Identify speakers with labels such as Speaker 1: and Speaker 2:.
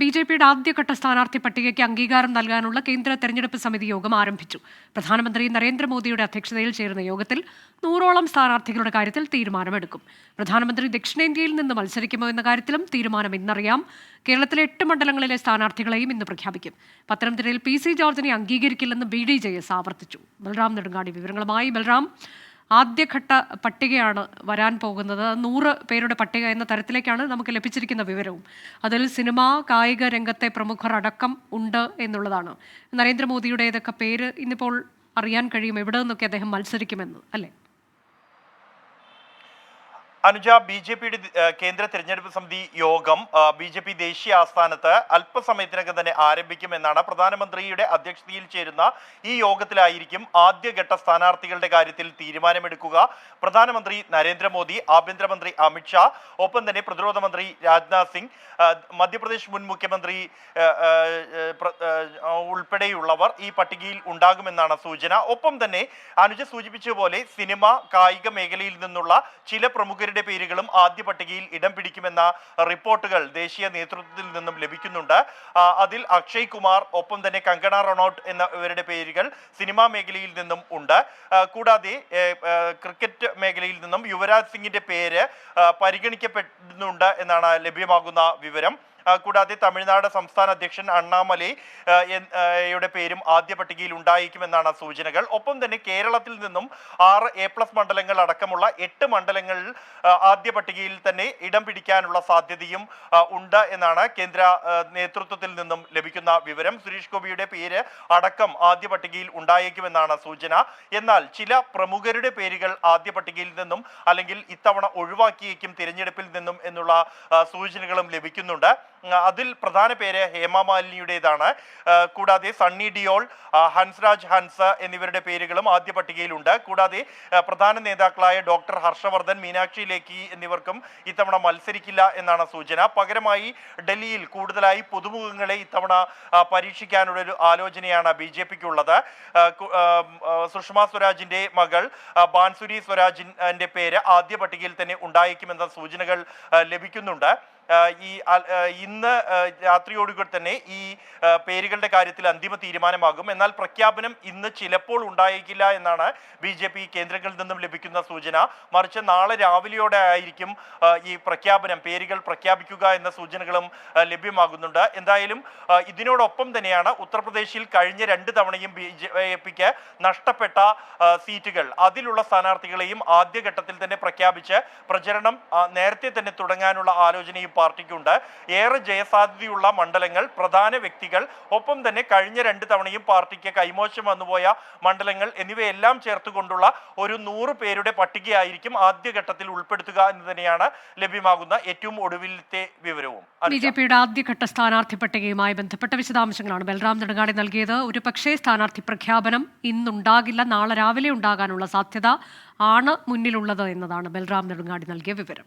Speaker 1: B J പിയുടെ ആദ്യഘട്ട സ്ഥാനാർത്ഥി പട്ടികയ്ക്ക് അംഗീകാരം നൽകാനുള്ള കേന്ദ്ര തെരഞ്ഞെടുപ്പ് സമിതി യോഗം ആരംഭിച്ചു. പ്രധാനമന്ത്രി നരേന്ദ്രമോദിയുടെ അധ്യക്ഷതയിൽ ചേരുന്ന യോഗത്തിൽ നൂറോളം സ്ഥാനാർത്ഥികളുടെ കാര്യത്തിൽ തീരുമാനമെടുക്കും. പ്രധാനമന്ത്രി ദക്ഷിണേന്ത്യയിൽ നിന്ന് മത്സരിക്കുമോ എന്ന കാര്യത്തിലും തീരുമാനം ഇന്നറിയാം. കേരളത്തിലെ എട്ട് മണ്ഡലങ്ങളിലെ സ്ഥാനാർത്ഥികളെയും ഇന്ന് പ്രഖ്യാപിക്കും. പത്തനംതിട്ടയിൽ പി സി ജോർജിനെ അംഗീകരിക്കില്ലെന്ന് ബി ഡി ജെ എസ് ആവർത്തിച്ചു. ബൽറാം നെടുങ്ങാടി വിവരങ്ങളുമായി. ബൽറാം ആദ്യഘട്ട പട്ടികയാണ് വരാൻ പോകുന്നത്. നൂറ് പേരുടെ പട്ടിക എന്ന തരത്തിലേക്കാണ് നമുക്ക് ലഭിച്ചിരിക്കുന്ന വിവരവും. അതിൽ സിനിമ കായിക രംഗത്തെ പ്രമുഖർ അടക്കം ഉണ്ട് എന്നുള്ളതാണ്. നരേന്ദ്രമോദിയുടെ ഏതൊക്കെ പേര് ഇന്നിപ്പോൾ അറിയാൻ കഴിയും എവിടെ നിന്നൊക്കെ അദ്ദേഹം മത്സരിക്കുമെന്ന് അല്ലേ?
Speaker 2: അനുജ ബി ജെ പിയുടെ കേന്ദ്ര തെരഞ്ഞെടുപ്പ് സമിതി യോഗം ബി ജെ പി ദേശീയ ആസ്ഥാനത്ത് അല്പസമയത്തിനകം തന്നെ ആരംഭിക്കുമെന്നാണ് പ്രധാനമന്ത്രിയുടെ അധ്യക്ഷതയിൽ ചേരുന്ന ഈ യോഗത്തിലായിരിക്കും ആദ്യഘട്ട സ്ഥാനാർത്ഥികളുടെ കാര്യത്തിൽ തീരുമാനമെടുക്കുക. പ്രധാനമന്ത്രി നരേന്ദ്രമോദി ആഭ്യന്തരമന്ത്രി അമിത്ഷാ ഒപ്പം തന്നെ പ്രതിരോധ മന്ത്രി രാജ്നാഥ് സിംഗ് മധ്യപ്രദേശ് മുൻ മുഖ്യമന്ത്രി ഉൾപ്പെടെയുള്ളവർ ഈ പട്ടികയിൽ ഉണ്ടാകുമെന്നാണ് സൂചന. ഒപ്പം തന്നെ അനുജ സൂചിപ്പിച്ചതുപോലെ സിനിമ കായിക മേഖലയിൽ നിന്നുള്ള ചില പ്രമുഖരുടെ പേരുകളും ആദ്യ പട്ടികയിൽ ഇടം പിടിക്കുമെന്ന റിപ്പോർട്ടുകൾ ദേശീയ നേതൃത്വത്തിൽ നിന്നും ലഭിക്കുന്നുണ്ട്. അതിൽ അക്ഷയ് കുമാർ ഒപ്പം തന്നെ കങ്കണ റണോട്ട് എന്നിവരുടെ പേരുകൾ സിനിമാ മേഖലയിൽ നിന്നും ഉണ്ട്. കൂടാതെ ക്രിക്കറ്റ് മേഖലയിൽ നിന്നും യുവരാജ് സിംഗിന്റെ പേര് പരിഗണിക്കപ്പെടുന്നുണ്ട് എന്നാണ് ലഭ്യമാകുന്ന വിവരം. കൂടാതെ തമിഴ്നാട് സംസ്ഥാന അധ്യക്ഷൻ അണ്ണാമലൈ യുടെ പേരും ആദ്യ പട്ടികയിൽ ഉണ്ടായിരിക്കുമെന്നാണ് സൂചനകൾ. ഒപ്പം തന്നെ കേരളത്തിൽ നിന്നും ആറ് എ പ്ലസ് മണ്ഡലങ്ങൾ അടക്കമുള്ള എട്ട് മണ്ഡലങ്ങൾ ആദ്യ പട്ടികയിൽ തന്നെ ഇടം പിടിക്കാനുള്ള സാധ്യതയും ഉണ്ട് എന്നാണ് കേന്ദ്ര നേതൃത്വത്തിൽ നിന്നും ലഭിക്കുന്ന വിവരം. സുരേഷ് ഗോപിയുടെ പേര് അടക്കം ആദ്യ പട്ടികയിൽ ഉണ്ടായേക്കുമെന്നാണ് സൂചന. എന്നാൽ ചില പ്രമുഖരുടെ പേരുകൾ ആദ്യ പട്ടികയിൽ നിന്നും അല്ലെങ്കിൽ ഇത്തവണ ഒഴിവാക്കിയേക്കും തിരഞ്ഞെടുപ്പിൽ നിന്നും എന്നുള്ള സൂചനകളും ലഭിക്കുന്നുണ്ട്. അതിൽ പ്രധാന പേര് ഹേമ മാലിനിയുടേതാണ്. കൂടാതെ സണ്ണി ഡിയോൾ ഹൻസ്രാജ് ഹൻസ് എന്നിവരുടെ പേരുകളും ആദ്യ പട്ടികയിലുണ്ട്. കൂടാതെ പ്രധാന നേതാക്കളായ ഡോക്ടർ ഹർഷവർദ്ധൻ മീനാക്ഷി ലേഖി എന്നിവർക്കും ഇത്തവണ മത്സരിക്കില്ല എന്നാണ് സൂചന. പകരമായി ഡൽഹിയിൽ കൂടുതലായി പുതുമുഖങ്ങളെ ഇത്തവണ പരീക്ഷിക്കാനുള്ള ഒരു ആലോചനയാണ് ബി ജെ പിക്ക് ഉള്ളത് സുഷമ സ്വരാജിന്റെ മകൾ ബാൻസുരി സ്വരാജിന്റെ പേര് ആദ്യ പട്ടികയിൽ തന്നെ ഉണ്ടായേക്കുമെന്ന സൂചനകൾ ലഭിക്കുന്നുണ്ട്. ഈ ഇന്ന് രാത്രിയോടുകൂടി തന്നെ ഈ പേരുകളുടെ കാര്യത്തിൽ അന്തിമ തീരുമാനമാകും. എന്നാൽ പ്രഖ്യാപനം ഇന്ന് ചിലപ്പോൾ ഉണ്ടായേക്കില്ല എന്നാണ് ബി ജെ പി കേന്ദ്രങ്ങളിൽ നിന്നും ലഭിക്കുന്ന സൂചന. മറിച്ച് നാളെ രാവിലെയോടെ ആയിരിക്കും ഈ പ്രഖ്യാപനം പേരുകൾ പ്രഖ്യാപിക്കുക എന്ന സൂചനകളും ലഭ്യമാകുന്നുണ്ട്. എന്തായാലും ഇതിനോടൊപ്പം തന്നെയാണ് ഉത്തർപ്രദേശിൽ കഴിഞ്ഞ രണ്ട് തവണയും ബി ജെ പിക്ക് നഷ്ടപ്പെട്ട സീറ്റുകൾ. അതിലുള്ള സ്ഥാനാർത്ഥികളെയും ആദ്യഘട്ടത്തിൽ തന്നെ പ്രഖ്യാപിച്ച് പ്രചരണം നേരത്തെ തന്നെ തുടങ്ങാനുള്ള ആലോചനയും പാർട്ടിക്കുണ്ട്. ഏറെ ജയസാധ്യതയുള്ള മണ്ഡലങ്ങൾ പ്രധാന വ്യക്തികൾ ഒപ്പം തന്നെ കഴിഞ്ഞ രണ്ട് തവണയും പാർട്ടിക്ക് കൈമോശം വന്നുപോയ മണ്ഡലങ്ങൾ എന്നിവയെല്ലാം ചേർത്തുകൊണ്ടുള്ള ഒരു നൂറ് പേരുടെ പട്ടികയായിരിക്കും ആദ്യഘട്ടത്തിൽ ഉൾപ്പെടുത്തുക എന്ന് തന്നെയാണ് ലഭ്യമാകുന്ന ഏറ്റവും ഒടുവിലത്തെ വിവരവും.
Speaker 1: ബി ജെ പിയുടെ ആദ്യഘട്ട സ്ഥാനാർത്ഥി പട്ടികയുമായി ബന്ധപ്പെട്ട വിശദാംശങ്ങളാണ് ബൽറാം നെടുങ്ങാടി നൽകിയത്. ഒരു പക്ഷേ സ്ഥാനാർത്ഥി പ്രഖ്യാപനം ഇന്നുണ്ടാകില്ല നാളെ രാവിലെ ഉണ്ടാകാനുള്ള സാധ്യത ആണ് മുന്നിലുള്ളത് എന്നതാണ് ബൽറാം നെടുങ്ങാടി നൽകിയ വിവരം.